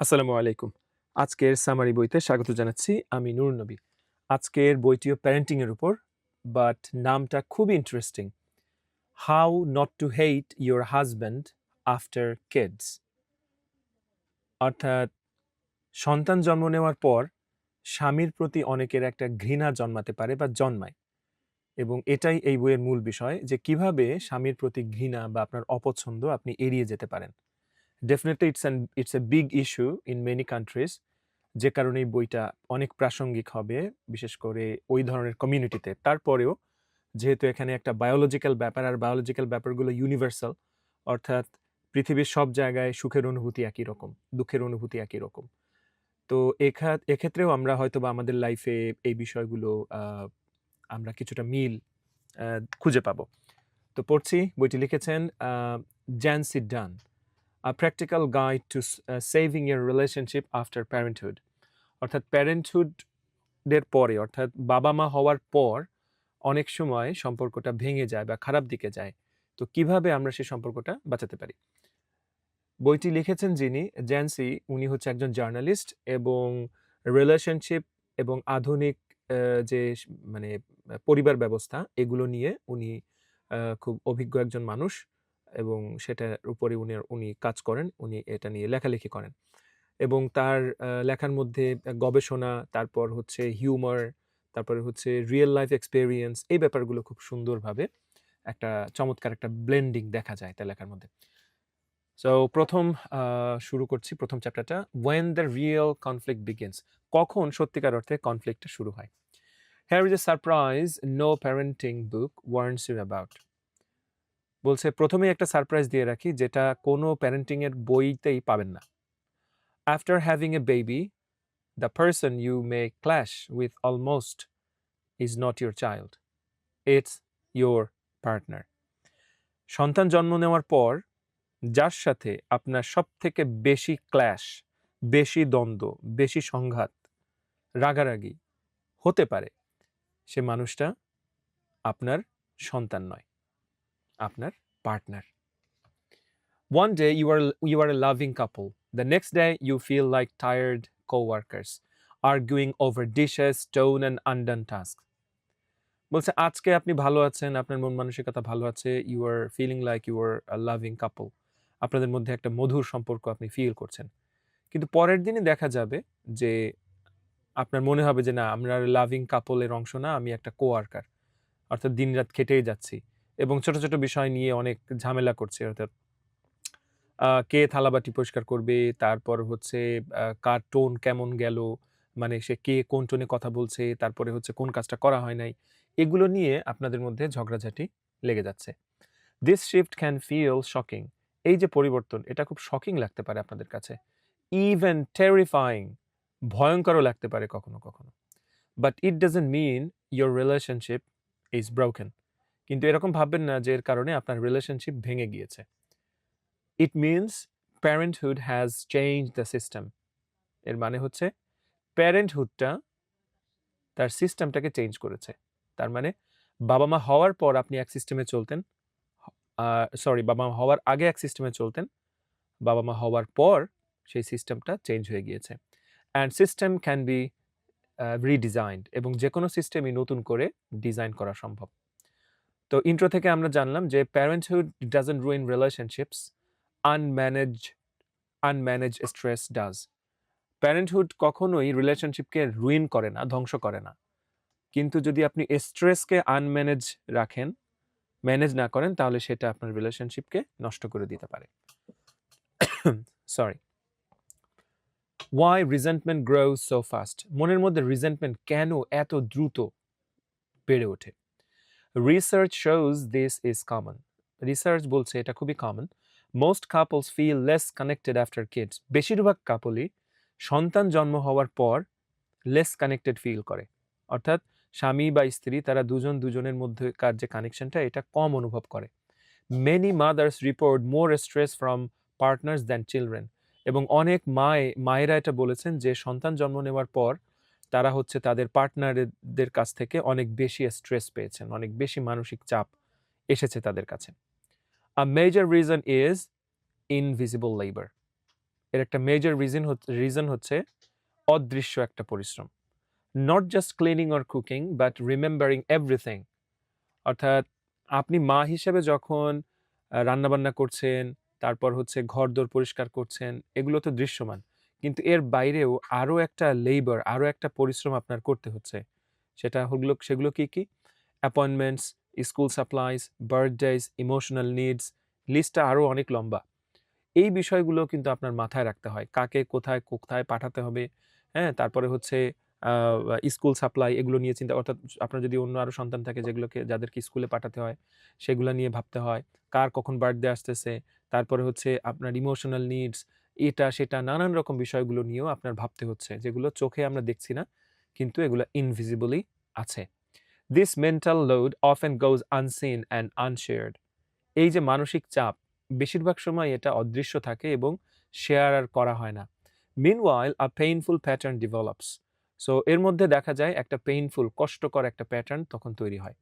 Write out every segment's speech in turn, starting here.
আসসালামু আলাইকুম। আজকের সামারি বইতে স্বাগত জানাচ্ছি আমি নূর নবী। আজকের বইটিও প্যারেন্টিং এর উপর বাট নামটা খুবই interesting how not to hate your husband after kids অর্থাৎ, সন্তান জন্ম নেওয়ার পর স্বামীর প্রতি অনেকের একটা ঘৃণা জন্মাতে পারে বা জন্মায়। এবং এটাই এই বইয়ের মূল বিষয় যে কীভাবে স্বামীর প্রতি ঘৃণা বা আপনার অপছন্দ আপনি এড়িয়ে যেতে পারেন। Definitely it's an it's a big issue in many countries যে কারণে বইটা অনেক প্রাসঙ্গিক হবে, বিশেষ করে ওই ধরনের কমিউনিটিতে তারপরেও যেহেতু এখানে একটা বায়োলজিক্যাল ব্যাপার, আর বায়োলজিক্যাল ব্যাপারগুলো ইউনিভার্সাল অর্থাৎ পৃথিবীর সব জায়গায় সুখের অনুভূতি একই রকম, দুঃখের অনুভূতি একই রকম। তো এক্ষেত্রেও আমরা হয়তো বা আমাদের লাইফে এই বিষয়গুলো আমরা কিছুটা মিল খুঁজে পাবো। তো পড়ছি, বইটি লিখেছেন জ্যান্সি ডান a practical guide to s- uh, saving your relationship after parenthood. অর্থাৎ প্যারেন্টহুডের পরে অর্থাৎ বাবা মা হওয়ার পর অনেক সময় সম্পর্কটা ভেঙে যায় বা খারাপ দিকে যায়। তো কীভাবে আমরা সেই সম্পর্কটা বাঁচাতে পারি? বইটি লিখেছেন যিনি জ্যান্সি উনি হচ্ছে একজন জার্নালিস্ট এবং রিলেশনশিপ এবং আধুনিক যে মানে পরিবার ব্যবস্থা এগুলো নিয়ে উনি খুব অভিজ্ঞ একজন মানুষ। এবং সেটার উপরে উনি উনি কাজ করেন, উনি এটা নিয়ে লেখালেখি করেন। এবং তার লেখার মধ্যে গবেষণা, তারপর হচ্ছে হিউমার তারপরে হচ্ছে রিয়েল লাইফ এক্সপেরিয়েন্স এই ব্যাপারগুলো খুব সুন্দরভাবে একটা চমৎকার একটা ব্লেন্ডিং দেখা যায় তার লেখার মধ্যে। সো প্রথম শুরু করছি, প্রথম চ্যাপ্টারটা when the real conflict begins কখন সত্যিকার অর্থে কনফ্লিক্টটা শুরু হয়। Here is a surprise no parenting book warns you about বলছে, প্রথমেই একটা সারপ্রাইজ দিয়ে রাখি, যেটা কোনো প্যারেন্টিং এর বইতেই পাবেন না। After having a baby the person you may clash with almost is not your child it's your partner সন্তান জন্ম নেওয়ার পর, যার সাথে আপনার সব থেকে বেশি ক্ল্যাশ বেশি দ্বন্দ্ব, বেশি সংঘাত, রাগারাগি হতে পারে, সে মানুষটা আপনার সন্তান নয়, আপনার partner One day you are you are a loving couple. The next day you feel like tired co-workers arguing over dishes, stone and undone tasks. বলছে আজকে আপনি ভালো আছেন আপনার মন মানসিকতা ভালো আছে you are feeling like you are loving couple আপনাদের মধ্যে একটা মধুর সম্পর্ক আপনি ফিল করছেন। কিন্তু পরের দিনই দেখা যাবে যে আপনার মনে হবে যে না আমরা লাভিং কাপলের অংশ না আমি একটা কোয়ার্কার অর্থাৎ দিনরাত খেটেই যাচ্ছি। এবং ছোট ছোট বিষয় নিয়ে অনেক ঝামেলা করছে অর্থাৎ কে থালাবাটি পরিষ্কার করবে, তারপর হচ্ছে কার টোন কেমন গেল মানে সে কে কোন টোনে কথা বলছে, তারপরে হচ্ছে কোন কাজটা করা হয় নাই, এগুলো নিয়ে আপনাদের মধ্যে ঝগড়াঝাটি লেগে যাচ্ছে। This shift can feel shocking এই যে পরিবর্তন, এটা খুব শকিং লাগতে পারে আপনাদের কাছে। ইভেন টেরিফাইং ভয়ঙ্করও লাগতে পারে কখনো কখনো। But it doesn't mean your relationship is broken কিন্তু এরকম ভাববেন না যে এর কারণে আপনার রিলেশনশিপ ভেঙে গিয়েছে। It means parenthood has change the system এর মানে হচ্ছে প্যারেন্টহুডটা তার সিস্টেমটাকে চেঞ্জ করেছে। তার মানে বাবা মা হওয়ার পর আপনি এক সিস্টেমে চলতেন সরি বাবা মা হওয়ার আগে এক সিস্টেমে চলতেন বাবা মা হওয়ার পর সেই সিস্টেমটা চেঞ্জ হয়ে গিয়েছে। And system can be redesigned এবং যে কোনো সিস্টেমই নতুন করে ডিজাইন করা সম্ভব। তো ইন্ট্রো থেকে আমরা জানলাম যে parenthood doesn't ruin relationships unmanage unmanage stress does parenthood কখনোই রিলেশনশিপকে রুইন করে না, ধ্বংস করে না। কিন্তু যদি আপনি স্ট্রেসকে আনম্যানেজ রাখেন ম্যানেজ না করেন, তাহলে সেটা আপনার রিলেশনশিপকে নষ্ট করে দিতে পারে। Sorry why resentment grow so fast মনের মধ্যে রিজেন্টমেন্ট কেন এত দ্রুত বেড়ে ওঠে? Research shows this is common research বলছে এটা খুবই common most couples feel less connected after kids বেশিরভাগ কাপলই সন্তান জন্ম হওয়ার পর লেস কানেক্টেড ফিল করে। অর্থাৎ স্বামী বা স্ত্রী তারা দুজন দুজনের মধ্যকার যে কানেকশনটা এটা কম অনুভব করে। Many mothers report more stress from partners than children এবং অনেক মায়ে, মায়েরা এটা বলেছেন যে সন্তান জন্ম নেওয়ার পর তারা হচ্ছে তাদের পার্টনারদের কাছ থেকে অনেক বেশি স্ট্রেস পেয়েছেন, অনেক বেশি মানসিক চাপ এসেছে তাদের কাছে। A major reason is invisible labour এর একটা মেজর রিজন রিজন হচ্ছে অদৃশ্য একটা পরিশ্রম। Not just cleaning or cooking but remembering everything অর্থাৎ আপনি মা হিসেবে যখন রান্নাবান্না করছেন, তারপর হচ্ছে ঘর দোর পরিষ্কার করছেন, এগুলো তো দৃশ্যমান। কিন্তু এর বাইরেও আরও একটা লেবার আরও একটা পরিশ্রম আপনার করতে হচ্ছে। সেটা হলো, সেগুলো কি কি? Appointments school supplies birthdays emotional needs লিস্টটা আরও অনেক লম্বা। এই বিষয়গুলো কিন্তু আপনার মাথায় রাখতে হয়। কাকে কোথায় কোথায় পাঠাতে হবে? হ্যাঁ তারপরে হচ্ছে স্কুল সাপ্লাই এগুলো নিয়ে চিন্তা, অর্থাৎ আপনার যদি অন্য আরও সন্তান থাকে যেগুলোকে, যাদেরকে স্কুলে পাঠাতে হয়, সেগুলো নিয়ে ভাবতে হয়। কার কখন বার্থডে আসতেছে? তারপরে হচ্ছে আপনার ইমোশনাল নিডস এটা, সেটা, নানান রকম বিষয়গুলো নিয়েও আপনার ভাবতে হচ্ছে, যেগুলো চোখে আমরা দেখছি না, কিন্তু এগুলো ইনভিজিবলি আছে। This mental load of and goes unseen and unshared এই যে মানসিক চাপ, বেশিরভাগ সময় এটা অদৃশ্য থাকে এবং শেয়ার আর করা হয় না। Meanwhile a painful pattern develops so এর মধ্যে দেখা যায় একটা পেইনফুল কষ্টকর একটা প্যাটার্ন তখন তৈরি হয়।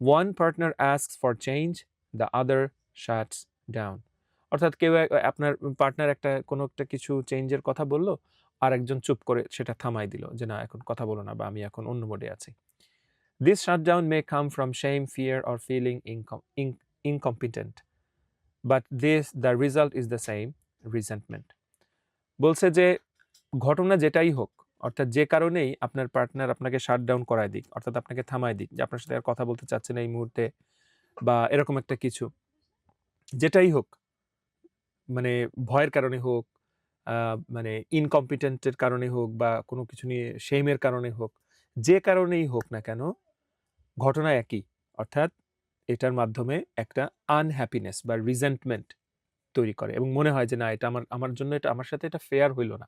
One partner ask for change the other shuts down অর্থাৎ কেউ আপনার পার্টনার একটা কোনো একটা কিছু চেঞ্জের কথা বলল আর একজন চুপ করে সেটা থামাই দিল যে, না, এখন কথা বলো না বা আমি এখন অন্য মোডে আছি। This shutdown may come from shame fear or feeling incompetent but this the result is the same resentment বলছে যে, ঘটনা যেটাই হোক, অর্থাৎ যে কারণেই আপনার পার্টনার আপনাকে শাট ডাউন করায় দিক, অর্থাৎ আপনাকে থামায় দিক, যে আপনার সাথে আর কথা বলতে চাচ্ছে না এই মুহূর্তে, বা এরকম একটা কিছু, যেটাই হোক মানে ভয়ের কারণে হোক মানে ইনকম্পিটেন্টের কারণে হোক বা কোনো কিছু নিয়ে শেমের কারণে হোক, যে কারণেই হোক না কেন, ঘটনা একই। অর্থাৎ এটার মাধ্যমে একটা আনহ্যাপিনেস বা রিজেন্টমেন্ট তৈরি করে এবং মনে হয় যে না, এটা আমার আমার জন্য এটা, আমার সাথে এটা ফেয়ার হইল না।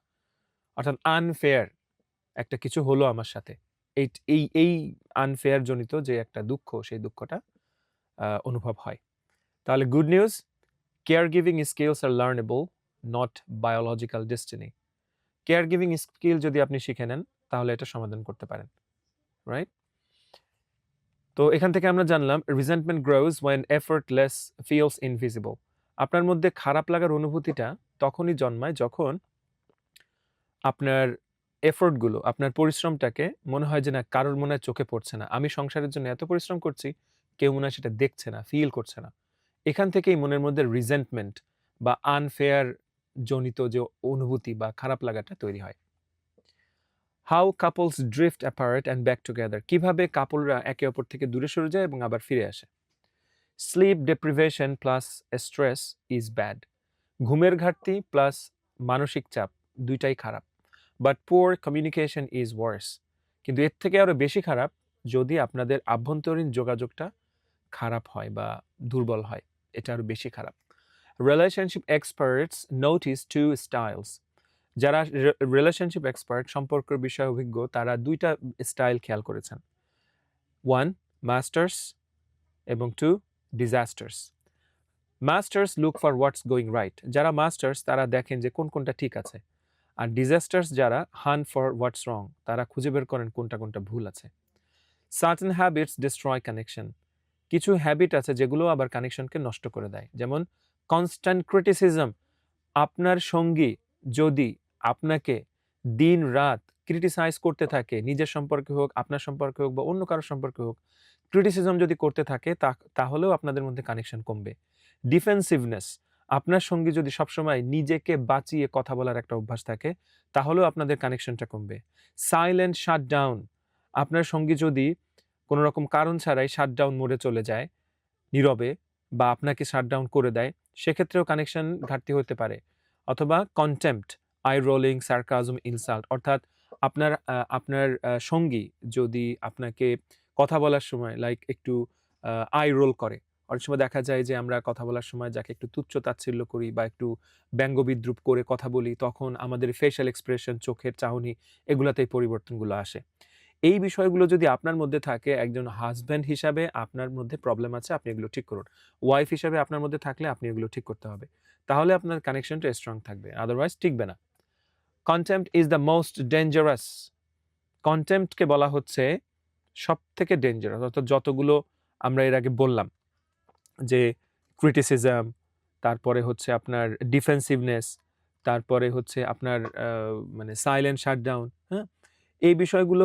অর্থাৎ আনফেয়ার একটা কিছু হলো আমার সাথে। এই এই এই আনফেয়ার জনিত যে একটা দুঃখ, সেই দুঃখটা অনুভব হয়। তাহলে good news care giving skills are learnable not biological destiny care giving skill যদি আপনি শিখে নেন, তাহলে এটা সমাধান করতে পারেন রাইট তো এখান থেকে আমরা জানলাম resentment grows when effortless feels invisible আপনার মধ্যে খারাপ লাগার অনুভূতিটা তখনই জন্মায় যখন আপনার এফোর্টগুলো আপনার পরিশ্রমটাকে মনে হয় যে না, কারোর মনে চোখে পড়ছে না। আমি সংসারের জন্য এত পরিশ্রম করছি, কেউ মনে হয় সেটা দেখছে না ফিল করছে না। এখান থেকেই মনের মধ্যে রিজেন্টমেন্ট বা আনফেয়ার জনিত যে অনুভূতি বা খারাপ লাগাটা তৈরি হয়। How couples drift apart and back together কীভাবে কাপলরা একে অপর থেকে দূরে সরে যায় এবং আবার ফিরে আসে। Sleep deprivation plus stress is bad ঘুমের ঘাটতি প্লাস মানসিক চাপ দুইটাই খারাপ। But poor communication is worse কিন্তু এর থেকে আরও বেশি খারাপ যদি আপনাদের আভ্যন্তরীণ যোগাযোগটা খারাপ হয় বা দুর্বল হয়। এটা আরও বেশি খারাপ। Relationship experts notice two styles যারা রিলেশনশিপ এক্সপার্ট সম্পর্কের বিষয়ে অভিজ্ঞ তারা দুইটা স্টাইল খেয়াল করেছেন। ওয়ান মাস্টার্স এবং two disasters masters look for what's going right যারা মাস্টার্স তারা দেখেন যে কোন কোনটা ঠিক আছে। আর ডিজাস্টার্স যারা হান ফর হোয়াটস রং তারা খুঁজে বের করেন কোনটা কোনটা ভুল আছে। সার্টেন হ্যাবিটস ডিস্ট্রয় কানেকশন কিছু হ্যাবিট আছে যেগুলো আবার কানেকশনকে নষ্ট করে দেয়। যেমন কনস্ট্যান্ট ক্রিটিসিজম আপনার সঙ্গী যদি আপনাকে দিন রাত ক্রিটিসাইজ করতে থাকে, নিজের সম্পর্কে হোক, আপনার সম্পর্কে হোক বা অন্য কারোর সম্পর্কে হোক ক্রিটিসিজম যদি করতে থাকে, তা- তাহলেও আপনাদের মধ্যে কানেকশন কমবে। ডিফেন্সিভনেস আপনার সঙ্গে যদি সবসময় নিজেকে বাঁচিয়ে কথা বলার একটা অভ্যাস থাকে, তাহলেও আপনাদের কানেকশনটা কমবে। সাইলেন্ট শাট ডাউন আপনার সঙ্গী যদি কোনো রকম কারণ ছাড়াই শাটডাউন মোডে চলে যায়, নীরবে বা আপনাকে শাটডাউন করে দেয়, সেক্ষেত্রেও কানেকশন ঘাটতি হতে পারে। অথবা contempt eye rolling sarcasm insult অর্থাৎ আপনার আপনার সঙ্গী যদি আপনাকে কথা বলার সময় লাইক একটু আই রোল করে। অনেক সময় দেখা যায় যে আমরা কথা বলার সময় যাকে একটু তুচ্ছ তাচ্ছিল্য করি বা একটু ব্যঙ্গ বিদ্রুপ করে কথা বলি, তখন আমাদের ফেশিয়াল এক্সপ্রেশন চোখের চাহনি এগুলাতেই পরিবর্তনগুলো আসে। এই বিষয়গুলো যদি আপনার মধ্যে থাকে একজন হাজব্যান্ড হিসাবে আপনার মধ্যে প্রবলেম আছে আপনি এগুলো ঠিক করুন। ওয়াইফ হিসাবে আপনার মধ্যে থাকলে আপনি এগুলো ঠিক করতে হবে। তাহলে আপনার কানেকশনটা স্ট্রং থাকবে আদারওয়াইজ টিকবে না। Contempt is the most dangerous কন্টেম্পটকে বলা হচ্ছে সব থেকে ডেঞ্জারাস অর্থাৎ যতগুলো আমরা এর আগে বললাম যে ক্রিটিসিজম তারপরে হচ্ছে আপনার ডিফেন্সিভনেস তারপরে হচ্ছে আপনার মানে সাইলেন্ট শাটডাউন, হ্যাঁ? এই বিষয়গুলো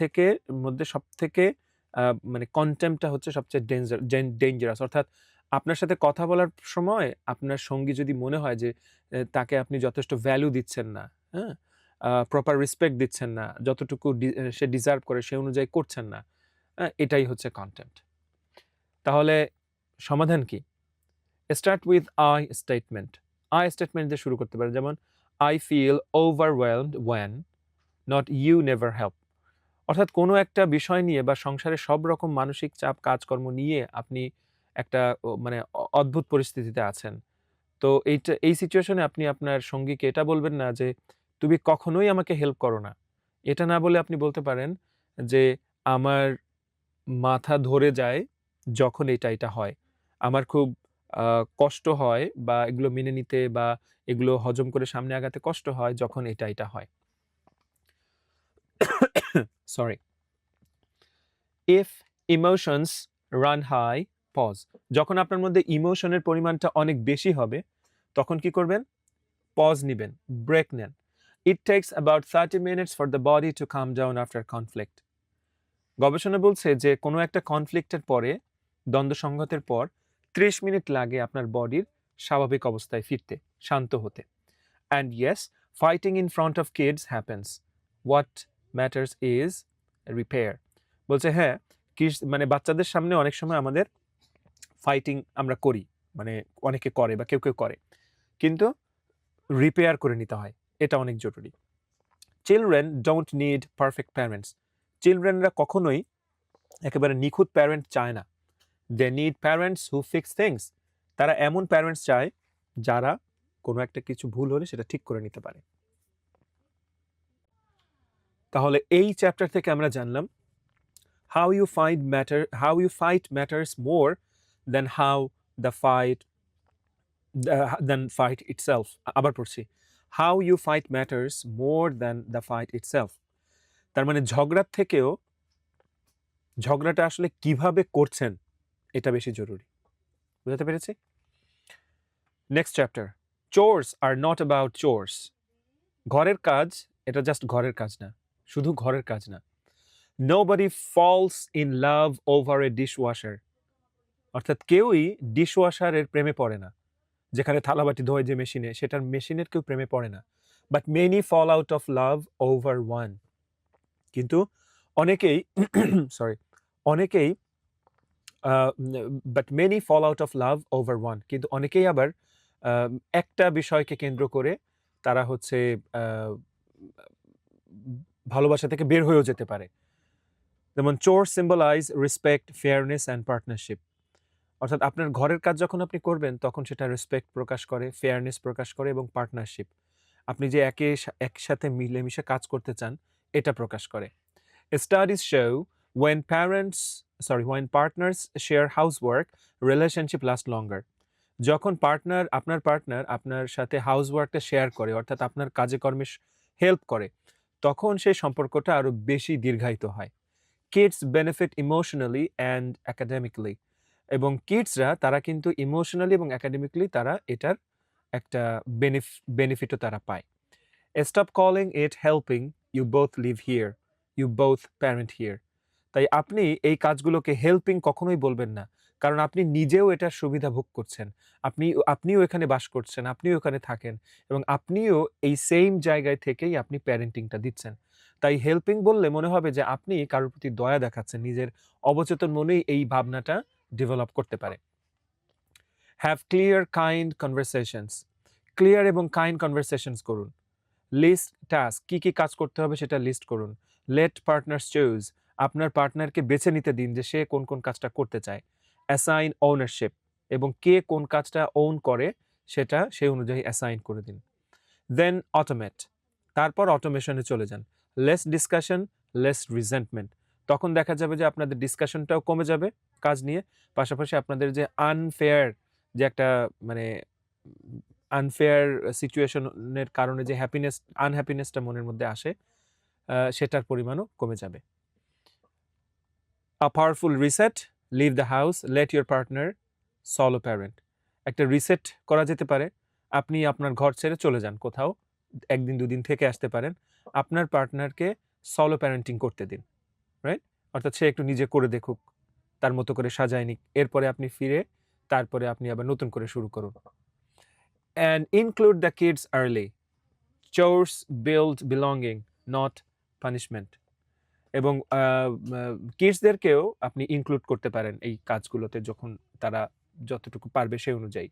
থেকে মধ্যে সবথেকে আ মানে কন্টেম্পটা হচ্ছে সবচেয়ে ডেঞ্জার ডেঞ্জারাস অর্থাৎ আপনার সাথে কথা বলার সময় আপনার সঙ্গী যদি মনে হয় যে তাকে আপনি যথেষ্ট ভ্যালু দিচ্ছেন না, হ্যাঁ? প্রপার রেসপেক্ট দিচ্ছেন না, যতটুকু সে ডিজার্ভ করে সে অনুযায়ী করছেন না, এটাই হচ্ছে কনটেম্পট। তাহলে সমাধান কি? Start with I statement. I statement দিয়ে শুরু করতে পারেন। যেমন I feel overwhelmed when not you never help। অর্থাৎ কোনো একটা বিষয় নিয়ে বা সংসারে সব রকম মানসিক চাপ কাজকর্ম নিয়ে আপনি একটা মানে অদ্ভুত পরিস্থিতিতে আছেন। তো এইটা এই সিচুয়েশনে আপনি আপনার সঙ্গীকে এটা বলবেন না যে, "তুমি কখনোই আমাকে হেল্প করো না।" এটা না বলে আপনি বলতে পারেন যে, "আমার মাথা ধরে যায় যখন এটা, এটা হয়। আমার খুব কষ্ট হয় বা এগুলো মেনে নিতে বা এগুলো হজম করে সামনে আগাতে কষ্ট হয় যখন এটা, এটা হয়।" Sorry. If emotions run high, pause. যখন আপনার মধ্যে ইমোশনের পরিমাণটা অনেক বেশি হবে, তখন কি করবেন? পজ নিবেন, ব্রেক নেন। It takes about 30 minutes for the body to calm down after conflict. গবেষণা বলছে যে কোনো একটা কনফ্লিক্টের পরে, দ্বন্দ্ব সংঘাতের পর ৩০ মিনিট লাগে আপনার বডির স্বাভাবিক অবস্থায় ফিরতে, শান্ত হতে। And yes, fighting in front of kids happens. What matters is repair বলছে হ্যাঁ, মানে বাচ্চাদের সামনে অনেক সময় আমাদের ফাইটিং আমরা করি। মানে অনেকে করে বা কেউ, কেউ করে। কিন্তু রিপেয়ার করে নিতে হয়। এটা অনেক জরুরি। Children don't need perfect parents চিলড্রেনরা কখনোই একেবারে নিখুঁত প্যারেন্ট চায় না। They need parents who fix things তারা এমন প্যারেন্টস চায় যারা কোনো একটা কিছু ভুল হলে সেটা ঠিক করে নিতে পারে। তাহলে এই চ্যাপ্টার থেকে আমরা জানলাম how you fight matter how you fight matters more than how the fight than fight itself আবার পড়ছি। How you fight matters more than the fight itself তার মানে ঝগড়ার থেকেও ঝগড়াটা আসলে কীভাবে করছেন, এটা বেশি জরুরি। বুঝাতে পেরেছি? Next chapter chores are not about chores ঘরের কাজ, এটা জাস্ট ঘরের কাজ না। শুধু ঘরের কাজ না। Nobody falls in love over a dishwasher. অর্থাৎ কেউই ডিশওয়াশারের প্রেমে পড়ে না। যেখানে থালাবাটি ধোয় যে মেশিনে, সেটার মেশিনের কেউ প্রেমে পড়ে না। But many fall out of love over one কিন্তু অনেকেই সরি অনেকেই but many fall out of love over one. কিন্তু অনেকেই আবার একটা বিষয়কে কেন্দ্র করে তারা হচ্ছে ভালোবাসা থেকে বের হয়েও যেতে পারে। যেমন chore symbolize respect fairness and partnership অর্থাৎ আপনার ঘরের কাজ যখন আপনি করবেন তখন সেটা রেসপেক্ট প্রকাশ করে, ফেয়ারনেস প্রকাশ করে এবং পার্টনারশিপ। আপনি যে একে একসাথে মিলেমিশে কাজ করতে চান এটা প্রকাশ করে। Studies show when parents sorry when partners share housework, relationship last longer. যখন পার্টনার আপনার পার্টনার আপনার সাথে হাউসওয়ার্কটা শেয়ার করে অর্থাৎ আপনার কাজে কর্মে হেল্প করে, তখন সেই সম্পর্কটা আরও বেশি দীর্ঘায়িত হয়। Kids benefit emotionally and academically. এবং কিডসরা তারা কিন্তু ইমোশনালি এবং একাডেমিক্যালি তারা এটার একটা বেনিফ বেনিফিটও তারা পায়। Stop calling it helping you both live here you both parent here তাই আপনি এই কাজগুলোকে হেল্পিং কখনোই বলবেন না। কারণ আপনি নিজেও এটার সুবিধা ভোগ করছেন। আপনি আপনিও এখানে বাস করছেন, আপনিও এখানে থাকেন এবং আপনিও এই সেম জায়গায় থেকেই আপনি প্যারেন্টিংটা দিচ্ছেন। তাই হেল্পিং বললে মনে হবে যে আপনি কারোর প্রতি দয়া দেখাচ্ছেন। নিজের অবচেতন মনেই এই ভাবনাটা ডেভেলপ করতে পারে। Have clear kind conversations. Clear এবং কাইন্ড কনভারসেশনস করুন। লিস্ট টাস্ক কি, কি কাজ করতে হবে সেটা লিস্ট করুন। লেট পার্টনার্স চুজ আপনার পার্টনারকে বেছে নিতে দিন যে সে কোন, কোন কাজটা করতে চায়। অ্যাসাইন ওনারশিপ এবং কে কোন কাজটা ওন করে সেটা সেই অনুযায়ী অ্যাসাইন করে দিন। দেন অটোমেট তারপর অটোমেশনে চলে যান। লেস ডিসকাশন, লেস রিজেন্টমেন্ট তখন দেখা যাবে যে আপনাদের ডিসকাশনটাও কমে যাবে কাজ নিয়ে। পাশাপাশি আপনাদের যে আনফেয়ার যে একটা মানে আনফেয়ার সিচুয়েশনের কারণে যে হ্যাপিনেস আনহ্যাপিনেসটা মনের মধ্যে আসে সেটার পরিমাণও কমে যাবে। A powerful reset, leave the house, let your partner solo parent একটা রিসেট করা যেতে পারে। আপনি আপনার ঘর ছেড়ে চলে যান কোথাও। একদিন দুদিন থেকে আসতে পারেন। আপনার পার্টনারকে সলো প্যারেন্টিং করতে দিন। রাইট? অর্থাৎ সে একটু নিজে করে দেখুক। তার মতো করে সাজায় নিক। এরপরে আপনি ফিরে তারপরে আপনি আবার নতুন করে শুরু করুন। And include the kids early chores build belonging, not punishment. এবং কিডসদেরকেও আপনি ইনক্লুড করতে পারেন এই কাজগুলোতে যখন তারা যতটুকু পারবে সেই অনুযায়ী।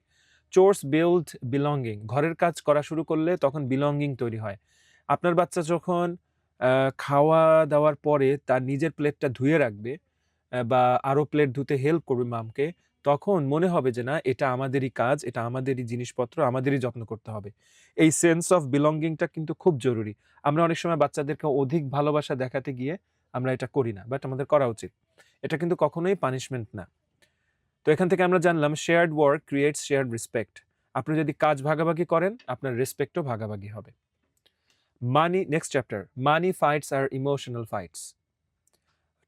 চোর্স বিল্ড বিলঙ্গিং ঘরের কাজ করা শুরু করলে তখন বিলঙ্গিং তৈরি হয়। আপনার বাচ্চা যখন খাওয়া-দাওয়ার পরে তার নিজের প্লেটটা ধুয়ে রাখবে বা আরও প্লেট ধুতে হেল্প করবে মামকে, তখন মনে হবে যে না এটা আমাদেরই কাজ, এটা আমাদেরই জিনিসপত্র, আমাদেরই যত্ন করতে হবে। এই সেন্স অফ বিলঙ্গিংটা কিন্তু খুব জরুরি। আমরা অনেক সময় বাচ্চাদেরকে অধিক ভালোবাসা দেখাতে গিয়ে আমরা এটা করি না। বাট আমাদের করা উচিত। এটা কিন্তু কখনোই পানিশমেন্ট না। তো এখান থেকে আমরা জানলাম shared work creates shared respect. আপনি যদি কাজ ভাগাভাগি করেন, আপনার রেসপেক্টও ভাগাভাগি হবে। Money next chapter. Money fights are emotional fights.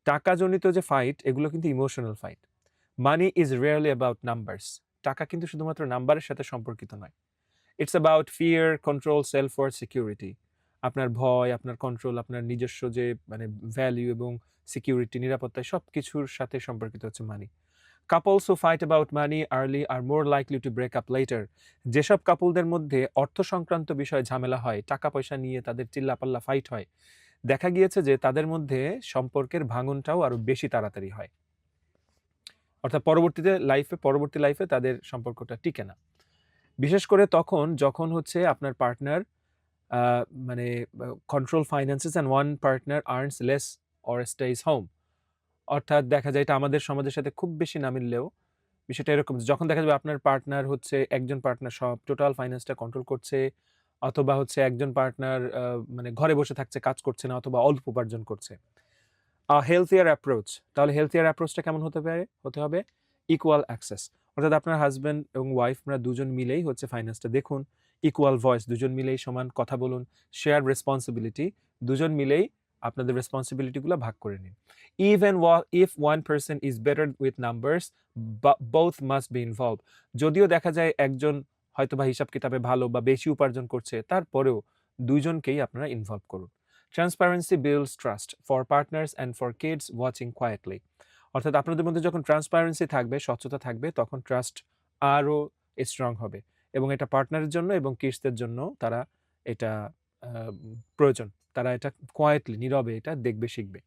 টাকাজনিত যে ফাইট এগুলো কিন্তু emotional fight. Money is rarely about numbers. টাকা কিন্তু শুধুমাত্র নাম্বারের সাথে সম্পর্কিত নয়। It's about fear, control, self worth, security. আপনার ভয়, আপনার কন্ট্রোল, আপনার নিজস্ব যে মানে ভ্যালু এবং সিকিউরিটি, নিরাপত্তা সব কিছুর সাথে সম্পর্কিত হচ্ছে money. Couples who fight about money early are more likely to break up later. যেসব কাপলদের মধ্যে অর্থ সংক্রান্ত বিষয়ে ঝামেলা হয়, টাকা-পয়সা নিয়ে তাদের চিল্লাপাল্লা ফাইট হয়, দেখা গিয়েছে যে তাদের মধ্যে সম্পর্কের ভাঙনটাও আরও বেশি তাড়াতাড়ি হয়। অর্থাৎ পরবর্তীতে লাইফে পরবর্তী লাইফে তাদের সম্পর্কটা টিকে না। বিশেষ করে তখন যখন হচ্ছে আপনার পার্টনার মানে control finances and one partner earns less or stays home. অর্থাৎ দেখা যায় এটা আমাদের সমাজের সাথে খুব বেশি না মিললেও বিষয়টা এরকম যখন দেখা যাবে আপনার পার্টনার হচ্ছে একজন পার্টনার সব টোটাল ফাইন্যান্সটা কন্ট্রোল করছে অথবা হচ্ছে একজন পার্টনার মানে ঘরে বসে থাকছে, কাজ করছে না অথবা অল্প উপার্জন করছে। হেলথিয়ার অ্যাপ্রোচ তাহলে হেলথিয়ার অ্যাপ্রোচটা কেমন হতে পারে? হতে হবে ইকুয়াল অ্যাক্সেস। অর্থাৎ আপনার হাজব্যান্ড এবং ওয়াইফ আপনারা দুজন মিলেই হচ্ছে ফাইন্যান্সটা দেখুন। ইকুয়াল ভয়েস দুজন মিলেই সমান কথা বলুন। শেয়ার রেসপন্সিবিলিটি দুজন মিলেই আপনাদের রেসপন্সিবিলিটি গুলা ভাগ করে নিন। Even if one person is better with numbers both must be involved. যদিও দেখা যায় একজন হয়তো বা হিসাব কিতাবে ভালো বা বেশি উপার্জন করছে, তারপরেও ২ জনকেই আপনারা ইনভলভ করুন। Transparency builds trust for partners and for kids watching quietly. অর্থাৎ আপনাদের মধ্যে যখন ট্রান্সপারেন্সি থাকবে, স্বচ্ছতা থাকবে তখন ট্রাস্ট আরও স্ট্রং হবে এবং এটা পার্টনারের জন্য এবং কিডসদের জন্য তারা এটা প্রয়োজন। তারা এটা কোয়েটলি নীরবে এটা দেখবে, শিখবে।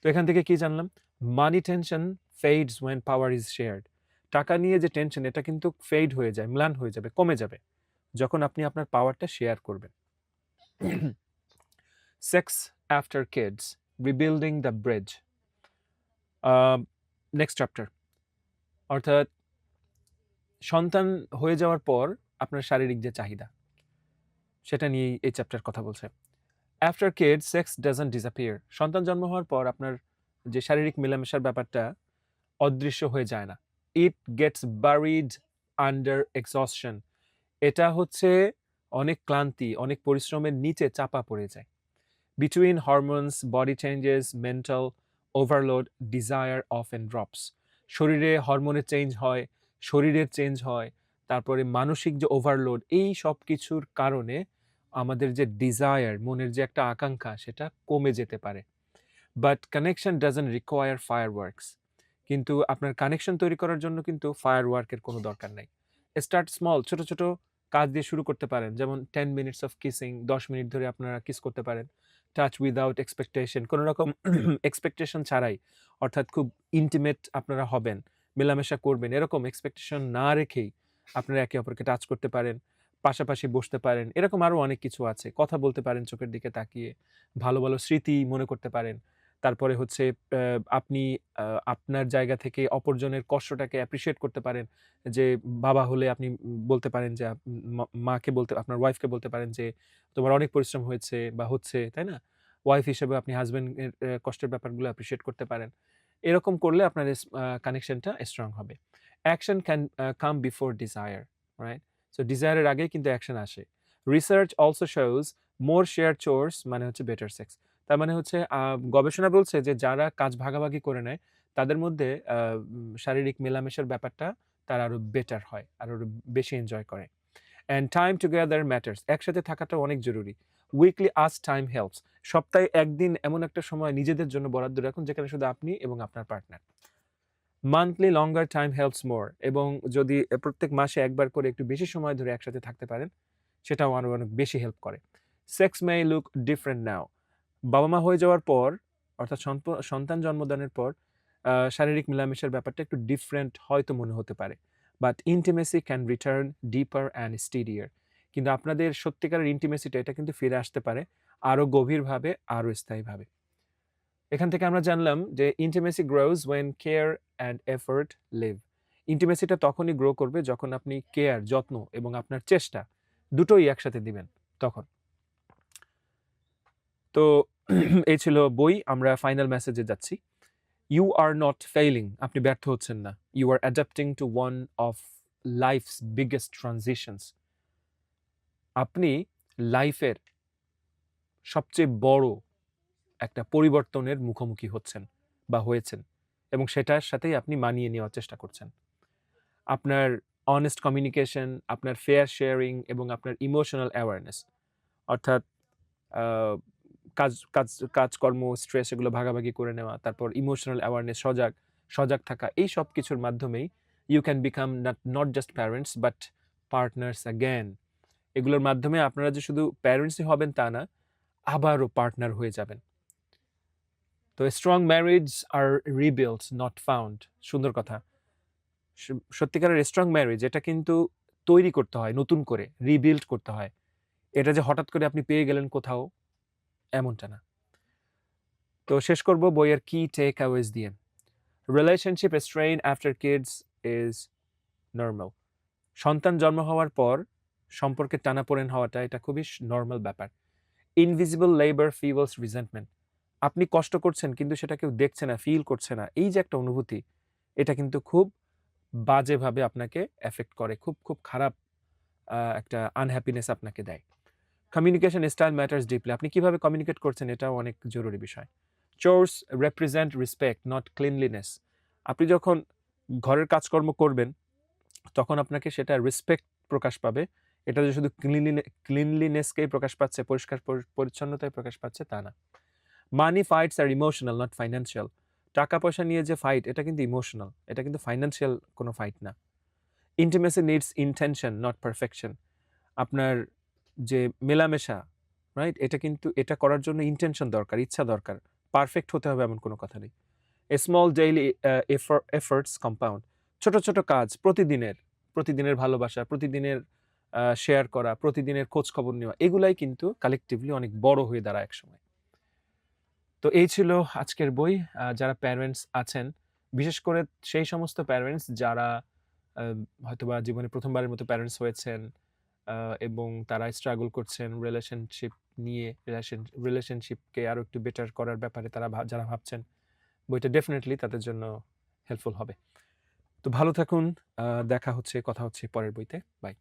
তো এখান থেকে কি জানলাম? Money tension fades when power is shared. টাকা নিয়ে যে টেনশন এটা কিন্তু ফেইড হয়ে যায়, ম্লান হয়ে যাবে, কমে যাবে। যখন আপনি আপনার পাওয়ারটা শেয়ার করবেন। After kids rebuilding the bridge. Uh next chapter. অর্থাৎ সন্তান হয়ে যাওয়ার পর আপনার শারীরিক যে চাহিদা, সেটা নিয়েই এই চ্যাপ্টার কথা বলছে। After kids sex doesn't disappear. সন্তান জন্ম হওয়ার পর আপনার যে শারীরিক মেলামেশার ব্যাপারটা অদৃশ্য হয়ে যায় না। It gets buried under exhaustion. এটা হচ্ছে অনেক ক্লান্তি, অনেক পরিশ্রমের নিচে চাপা পড়ে যায়। Between hormones, body changes, mental overload, desire often drops. শরীরে হরমোনের চেঞ্জ হয়, শরীরের চেঞ্জ হয়, তারপরে মানসিক যে ওভারলোড এই সবকিছুর কারণে আমাদের যে ডিজায়ার, মনের যে একটা আকাঙ্ক্ষা সেটা কমে যেতে পারে। But connection doesn't require fireworks. কিন্তু আপনার কানেকশন তৈরি করার জন্য কিন্তু ফায়ারওয়ার্কের কোনো দরকার নাই। স্টার্ট স্মল ছোট, ছোট কাজ দিয়ে শুরু করতে পারেন। যেমন 10 মিনিটস অফ কিসিং ১০ মিনিট ধরে আপনারা কিস করতে পারেন। টাচ উইদাউট এক্সপেকটেশন কোনো রকম এক্সপেকটেশন ছাড়াই অর্থাৎ খুব ইন্টিমেট আপনারা হবেন, মেলামেশা করবেন। এরকম এক্সপেকটেশন না রেখেই আপনারা একে অপরকে টাচ করতে পারেন, পাশাপাশি বসতে পারেন। এরকম আরও অনেক কিছু আছে। কথা বলতে পারেন চোখের দিকে তাকিয়ে। ভালো, ভালো স্মৃতি মনে করতে পারেন। তারপরে হচ্ছে আপনি আপনার জায়গা থেকে অপরজনের কষ্টটাকে অ্যাপ্রিসিয়েট করতে পারেন। যে বাবা হলে আপনি বলতে পারেন যে মাকে বলতে আপনার ওয়াইফকে বলতে পারেন যে, "তোমার অনেক পরিশ্রম হয়েছে বা হচ্ছে।" তাই না? ওয়াইফ হিসেবে আপনি হাসব্যান্ডের এ কষ্টের ব্যাপারগুলো অ্যাপ্রিশিয়েট করতে পারেন। এরকম করলে আপনার কানেকশনটা স্ট্রং হবে। Action can come before desire, right? So desire এর আগেই কিন্তু অ্যাকশন আসে। Research also shows more share chores মানে হচ্ছে বেটার সেক্স। তার মানে হচ্ছে গবেষণা বলছে যে যারা কাজ ভাগাভাগি করে নেয়, তাদের মধ্যে শারীরিক মেলামেশার ব্যাপারটা তারা আরও বেটার হয়, আরও বেশি এনজয় করে। অ্যান্ড টাইম টুগেদার ম্যাটার্স একসাথে থাকাটা অনেক জরুরি। উইকলি আস টাইম হেল্পস সপ্তাহে একদিন এমন একটা সময় নিজেদের জন্য বরাদ্দ রাখুন যেখানে শুধু আপনি এবং আপনার partner monthly longer time helps more এবং যদি প্রত্যেক মাসে একবার করে একটু বেশি সময় ধরে একসাথে থাকতে পারেন সেটাও আরও অনেক বেশি হেল্প করে। Sex may look different now বাবা মা হয়ে যাওয়ার পর, অর্থাৎ সন্তান জন্মদানের পর শারীরিক মেলামেশার ব্যাপারটা একটু ডিফারেন্ট হয়তো মনে হতে পারে। But intimacy can return deeper and steadier কিন্তু আপনাদের সত্যিকারের ইন্টিমেসিটা এটা কিন্তু ফিরে আসতে পারে আরও গভীরভাবে আরও স্থায়ীভাবে। এখান থেকে আমরা জানলাম যে intimacy grows when care and effort live ইন্টিমেসিটা তখনই গ্রো করবে যখন আপনি কেয়ার যত্ন এবং আপনার চেষ্টা দুটোই একসাথে দিবেন, তখন। তো এই ছিল বই, আমরা ফাইনাল মেসেজে যাচ্ছি। ইউ আর নট ফেইলিং আপনি ব্যর্থ হচ্ছেন না। You are adapting to one of life's biggest transitions আপনি লাইফের সবচেয়ে বড় একটা পরিবর্তনের মুখোমুখি হচ্ছেন বা হয়েছেন এবং সেটার সাথেই আপনি মানিয়ে নেওয়ার চেষ্টা করছেন। আপনার অনেস্ট কমিউনিকেশন আপনার ফেয়ার শেয়ারিং এবং আপনার ইমোশনাল অ্যাওয়ারনেস অর্থাৎ কাজ কাজ, কাজকর্ম স্ট্রেস এগুলো ভাগাভাগি করে নেওয়া, তারপর ইমোশনাল অ্যাওয়ারনেস সজাগ সজাগ থাকা, এই সব কিছুর মাধ্যমেই you can become not not just parents but partners again এগুলোর মাধ্যমে আপনারা যে শুধু প্যারেন্টসই হবেন তা না, আবারও পার্টনার হয়ে যাবেন। তো strong marriage are rebuilds not found সুন্দর কথা। সত্যিকারের স্ট্রং ম্যারেজ এটা কিন্তু তৈরি করতে হয়, নতুন করে রিবিল্ড করতে হয়। এটা যে হঠাৎ করে আপনি পেয়ে গেলেন কোথাও এমনটা না। তো শেষ করব বইয়ের কি টেক অ্যাওয়েজ দিয়ে। Relationship strain after kids is normal সন্তান জন্ম হওয়ার পর সম্পর্কে টানাপোড়েন হওয়াটা এটা খুবই নর্মাল ব্যাপার। ইনভিজিবল লেবার ফিভলস রিজেন্টমেন্ট আপনি কষ্ট করছেন কিন্তু সেটা কেউ দেখছে না ফিল করছে না। এই যে একটা অনুভূতি, এটা কিন্তু খুব বাজেভাবে আপনাকে এফেক্ট করে, খুব খুব খারাপ একটা আনহ্যাপিনেস আপনাকে দেয়। কমিউনিকেশন স্টাইল ম্যাটার্স ডিপলি আপনি কীভাবে কমিউনিকেট করছেন এটাও অনেক জরুরি বিষয়। Chores represent respect not cleanliness আপনি যখন ঘরের কাজকর্ম করবেন, তখন আপনাকে সেটা রেসপেক্ট প্রকাশ পাবে। এটা যে শুধু ক্লিনলিনেসকেই প্রকাশ পাচ্ছে, পরিষ্কার পরিচ্ছন্নতায় প্রকাশ পাচ্ছে, তা না। Money fights are emotional not financial টাকা পয়সা নিয়ে যে ফাইট এটা কিন্তু ইমোশনাল এটা কিন্তু ফাইন্যান্সিয়াল কোনো ফাইট না। Intimacy needs intention not perfection আপনার যে মেলামেশা রাইট এটা কিন্তু, এটা করার জন্য ইন্টেনশন দরকার, ইচ্ছা দরকার। পারফেক্ট হতে হবে এমন কোনো কথা নেই। A small daily efforts compound ছোট ছোট কাজ প্রতিদিনের প্রতিদিনের ভালোবাসা, প্রতিদিনের শেয়ার করা, প্রতিদিনের খোঁজ খবর নেওয়া, এগুলাই কিন্তু কালেকটিভলি অনেক বড় হয়ে দাঁড়ায় একসময়। তো এই ছিল আজকের বই যারা প্যারেন্টস আছেন, বিশেষ করে সেই সমস্ত প্যারেন্টস যারা হয়তোবা জীবনে প্রথমবারের মতো প্যারেন্টস হয়েছেন এবং তারা স্ট্রাগল করছেন রিলেশনশিপ নিয়ে রিলেশন রিলেশনশিপকে আরও একটু বেটার করার ব্যাপারে তারা যারা ভাবছেন, বইটা ডেফিনেটলি তাদের জন্য হেল্পফুল হবে। তো ভালো থাকুন দেখা হচ্ছে, কথা হচ্ছে পরের বইতে। বাই